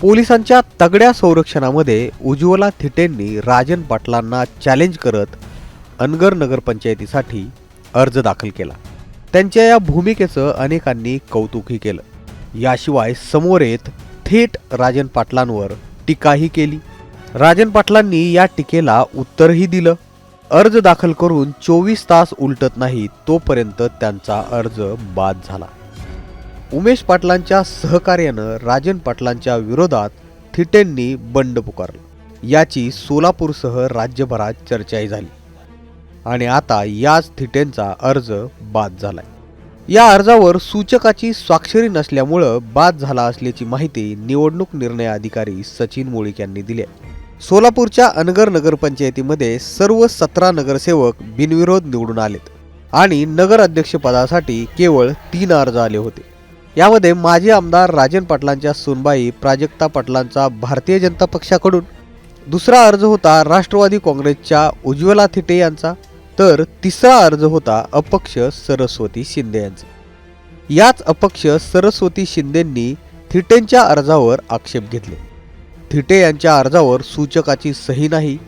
पोलिसांच्या तगड्या संरक्षणामध्ये उज्ज्वला थिटेंनी राजन पाटलांना चॅलेंज करत अनगर नगरपंचायतीसाठी अर्ज दाखल केला. त्यांच्या या भूमिकेचं अनेकांनी कौतुकही केलं. याशिवाय समोर येत थेट राजन पाटलांवर टीकाही केली. राजन पाटलांनी या टीकेला उत्तरही दिलं. अर्ज दाखल करून चोवीस तास उलटत नाही तोपर्यंत त्यांचा अर्ज बाद झाला. उमेश पाटलांच्या सहकार्यानं राजन पाटलांच्या विरोधात थिटेंनी बंड पुकारलं. याची सोलापूरसह राज्यभरात चर्चाही झाली. आणि आता याच थिटेंचा अर्ज बाद झालाय. या अर्जावर सूचकाची स्वाक्षरी नसल्यामुळं बाद झाला असल्याची माहिती निवडणूक निर्णय अधिकारी सचिन मुळीक यांनी दिली आहे. सोलापूरच्या अनगर नगरपंचायतीमध्ये सर्व सतरा नगरसेवक बिनविरोध निवडून आलेत आणि नगर अध्यक्षपदासाठी केवळ तीन अर्ज आले होते. यामध्ये माजी आमदार राजन पाटलांच्या सुनबाई प्राजक्ता पाटलांचा भारतीय जनता पक्षाकडून दुसरा अर्ज होता राष्ट्रवादी काँग्रेसच्या उज्ज्वला थिटे यांचा तर तिसरा अर्ज होता अपक्ष सरस्वती शिंदे यांचा. याच अपक्ष सरस्वती शिंदेंनी थिटेंच्या अर्जावर आक्षेप घेतले. थिटे यांच्या अर्जावर सूचकाची सही नाही.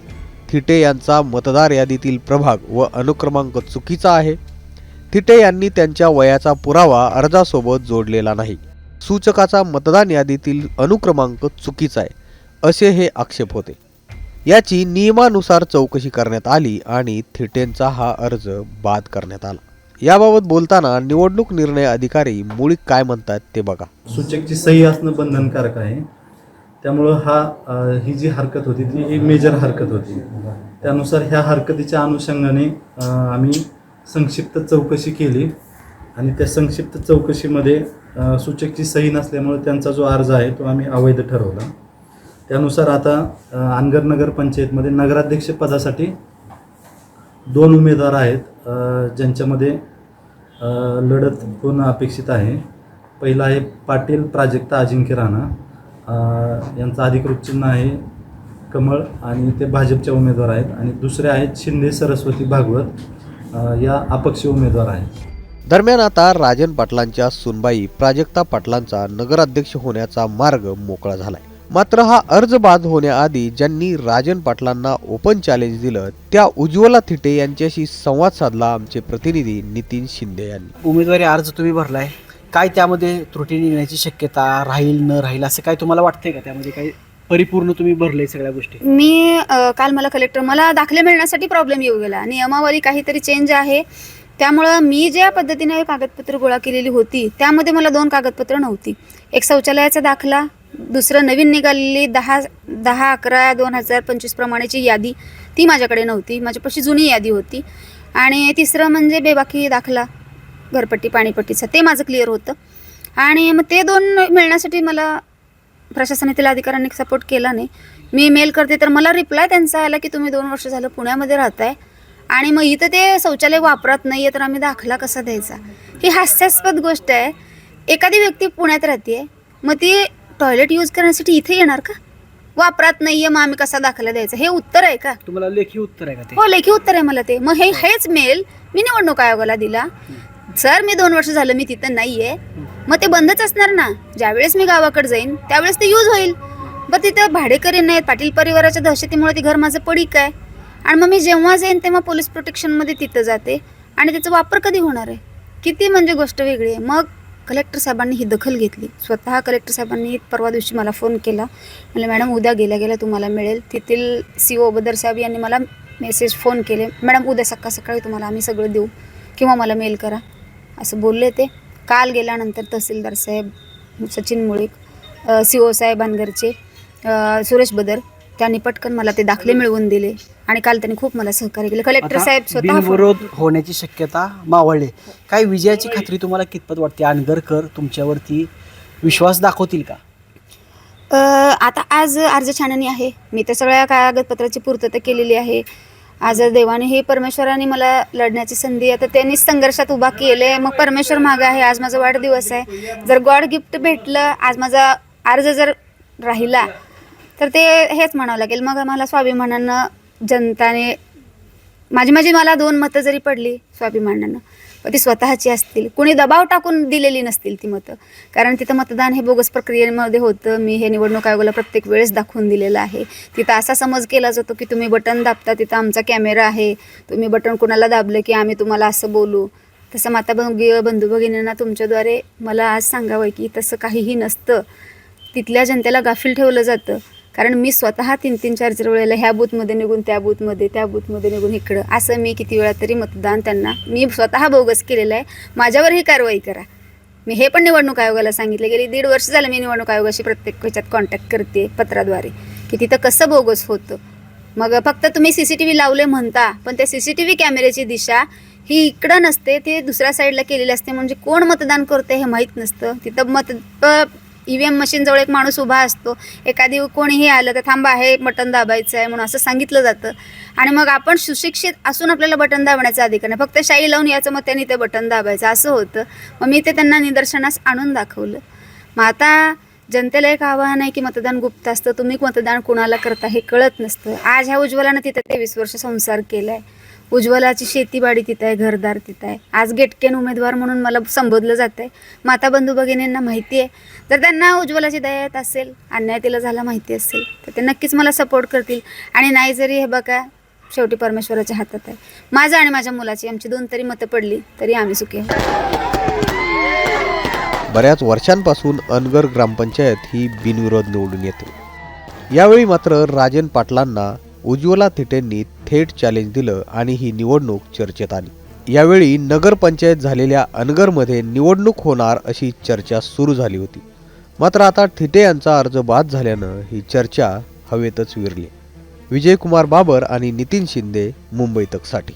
थिटे यांचा मतदार यादीतील प्रभाग व अनुक्रमांक चुकीचा आहे. थिटे यांनी त्यांच्या वयाचा पुरावा अर्जासोबत जोडलेला नाही. सूचकाचा मतदान यादीतील अनुक्रमांक चुकीचा आहे असे हे आक्षेप होते. याची नियमानुसार चौकशी करण्यात आली आणि थिटेंचा हा अर्ज बाद करण्यात आला. याबाबत बोलताना निवडणूक निर्णय अधिकारी मुळीक काय म्हणतात ते बघा. सूचकची सही असणं बंधनकारक आहे. त्यामुळं हा ही जी हरकत होती ती एक मेजर हरकत होती. त्यानुसार ह्या हरकतीच्या अनुषंगाने आम्ही संक्षिप्त चौकशी केली आणि त्या संक्षिप्त चौकशीमध्ये सूचकची सही नसल्यामुळे त्यांचा जो अर्ज आहे तो आम्ही अवैध ठरवला. त्यानुसार आता अनगर नगर पंचायतमध्ये नगराध्यक्ष पदासाठी दोन उमेदवार आहेत ज्यांच्यामध्ये लढत होणं अपेक्षित आहे. पहिला आहे पाटील प्राजक्ता अजिंक्य राणा. यांचं अधिकृत चिन्ह आहे कमळ आणि ते भाजपच्या उमेदवार आहेत. आणि दुसरे आहेत शिंदे सरस्वती भागवत या अपक्ष उमेदवार आहेत. दरम्यान आता राजन पाटलांच्या सुनबाई प्राजक्ता पाटलांचा नगराध्यक्ष होण्याचा मार्ग मोकळा झालाय. मात्र हा अर्ज बाद होण्याआधी ज्यांनी राजन पाटलांना ओपन चॅलेंज दिलं त्या उज्ज्वला थिटे यांच्याशी संवाद साधला आमचे प्रतिनिधी नितीन शिंदे यांनी. उमेदवारी अर्ज तुम्ही भरलाय. काय त्यामध्ये त्रुटी निघण्याची शक्यता राहील न राहील असं काय तुम्हाला वाटतंय का? त्यामध्ये काही परिपूर्ण तुम्ही भरले सगळ्या गोष्टी? मी अ, काल मला कलेक्टर मला दाखले मिळण्यासाठी प्रॉब्लेम येऊ गेला. नियमावली काहीतरी चेंज आहे. त्यामुळं मी ज्या पद्धतीने कागदपत्र गोळा केलेली होती त्यामध्ये मला दोन कागदपत्र नव्हती. एक शौचालयाचा दाखला दुसरं नवीन निघालेली दहा दहा अकरा दोन हजार पंचवीस प्रमाणेची यादी ती माझ्याकडे नव्हती. माझ्यापाशी जुनी यादी होती. आणि तिसरं म्हणजे बेबाकी दाखला. घरपट्टी पाणीपट्टीचा ते माझं क्लिअर होतं. आणि मग ते दोन मिळण्यासाठी मला प्रशासनातील अधिकाऱ्यांनी सपोर्ट केला नाही. मी मेल करते तर मला रिप्लाय त्यांचा आला की तुम्ही दोन वर्ष झालं पुण्यामध्ये राहताय आणि मग इथं ते शौचालय वापरत नाही आहे तर आम्ही दाखला कसा द्यायचा? ही हास्यास्पद गोष्ट आहे. एखादी व्यक्ती पुण्यात राहते मग ती टॉयलेट यूज करण्यासाठी इथे येणार का? वापरत नाही आहे मग आम्ही कसा दाखला द्यायचा? हे उत्तर आहे का? तुम्हाला लेखी उत्तर आहे का हो लेखी उत्तर आहे मला ते. मग हे हेच मेल मी निवडणूक आयोगाला दिला. सर मी दोन वर्ष झालं मी तिथं नाहीये. मग ते बंदच असणार ना. ज्यावेळेस मी गावाकडे जाईन त्यावेळेस ते यूज होईल. बरं तिथं भाडेकरी नाहीत पाटील परिवाराच्या दहशतीमुळे ते घर माझं पडीक आहे. आणि मग मी जेव्हा जाईन तेव्हा पोलीस प्रोटेक्शनमध्ये तिथं जाते. आणि त्याचा वापर कधी होणार आहे? किती म्हणजे गोष्ट वेगळी आहे. मग कलेक्टर साहेबांनी ही दखल घेतली. स्वतः कलेक्टर साहेबांनी परवा दिवशी मला फोन केला. म्हणजे मॅडम उद्या गेल्या गेल्या तुम्हाला मिळेल. तेथील सी ओ बदर साहेब यांनी मला मेसेज फोन केले. मॅडम उद्या सकाळ सकाळी तुम्हाला आम्ही सगळं देऊ किंवा मला मेल करा. असं बोलले ते. काल गेल्यानंतर तहसीलदार साहेब सचिन मुळीक सी ओ साहेब सुरेश बदर त्यांनी पटकन मला ते दाखले मिळवून दिले आणि काल त्यांनी खूप मला सहकार्य केलं. कलेक्टर साहेब स्वतः होण्याची शक्यता मावळले. काय विजयाची खात्री तुम्हाला कितपत वाटते? अनगरकर तुमच्यावरती विश्वास दाखवतील का? आता आज अर्ज छाननी आहे. मी त्या सगळ्या कागदपत्राची पूर्तता केलेली आहे. आज देवाने हे परमेश्वराने मला लढण्याची संधी आहे. तर त्यांनीच संघर्षात उभा केले मग परमेश्वर मागं आहे. आज माझा वाढदिवस आहे. जर गॉड गिफ्ट भेटलं आज माझा अर्ज जर राहिला तर ते हेच म्हणावं लागेल. मग मला स्वाभिमानानं जनताने माझी माझी मला दोन मतं जरी पडली स्वाभिमानानं पण ती स्वतःची असतील. कुणी दबाव टाकून दिलेली नसतील ती मतं. कारण तिथं मतदान हे बोगस प्रक्रियेमध्ये होतं. मी हे निवडणूक आयोगाला प्रत्येक वेळेस दाखवून दिलेलं आहे. तिथं असा समज केला जातो की तुम्ही बटन दाबता तिथं आमचा कॅमेरा आहे. तुम्ही बटन कुणाला दाबलं की आम्ही तुम्हाला असं बोलू. तसं माता भगी बंधू भगिनींना तुमच्याद्वारे मला आज सांगावं की तसं काहीही नसतं. तिथल्या जनतेला गाफील ठेवलं जातं. कारण मी स्वतः तीन तीन चार चार वेळेला ह्या बूथमध्ये निघून त्या बूथमध्ये त्या बूथमध्ये निघून इकडं. असं मी किती वेळा तरी मतदान त्यांना मी स्वतः बोगस केलेलं आहे. माझ्यावर ही कारवाई करा. मी हे पण निवडणूक आयोगाला सांगितलं गेली दीड वर्ष झालं मी निवडणूक आयोगाशी प्रत्येक ह्याच्यात कॉन्टॅक्ट करते पत्राद्वारे की तिथं कसं बोगस होतं. मग फक्त तुम्ही सी सी टी व्ही लावले म्हणता पण त्या सी सी टी व्ही कॅमेऱ्याची दिशा ही इकडं नसते ते दुसऱ्या साईडला केलेली असते. म्हणजे कोण मतदान करते हे माहीत नसतं. तिथं मत ई व्ही एम मशीनजवळ एक माणूस उभा असतो. एखादी कोणीही आलं तर थांबा आहे बटन दाबायचं आहे म्हणून असं सांगितलं जातं. आणि मग आपण सुशिक्षित असून आपल्याला बटन दाबण्याचा अधिकार नाही. फक्त शाई लावून याचं मग त्यांनी ते बटन दाबायचं. असं होतं. मग मी ते त्यांना निदर्शनास आणून दाखवलं. मग आता जनतेला एक आव्हान आहे की मतदान गुप्त असतं. तुम्ही मतदान कुणाला करता हे कळत नसतं. आज ह्या उज्ज्वलानं तिथं तेवीस वर्ष संसार केला आहे उज्ज्वलाची शेतीबाडी तिथं आहे घरदार तिथं आहे. आज गेटकेन उमेदवार म्हणून मला संबोधलं जातं आहे माता बंधू भगिनींना माहिती आहे. जर त्यांना उज्ज्वलाची दया येत असेल अन्याय तिला झाला माहिती असेल तर ते नक्कीच मला सपोर्ट करतील. आणि नाही जरी हे बघा शेवटी परमेश्वराच्या हातात आहे. माझं आणि माझ्या मुलाची आमची दोन तरी मतं पडली तरी आम्ही सुखी बऱ्याच वर्षांपासून अनगर ग्रामपंचायत ही बिनविरोध निवडून येते. यावेळी मात्र राजन पाटलांना उज्ज्वला थिटेंनी थेट चॅलेंज दिलं आणि ही निवडणूक चर्चेत आली. यावेळी नगरपंचायत झालेल्या अनगरमध्ये निवडणूक होणार अशी चर्चा सुरू झाली होती. मात्र आता थिटे यांचा अर्ज बाद झाल्यानं ही चर्चा हवेतच विरली. विजयकुमार बाबर आणि नितीन शिंदे मुंबई तकसाठी.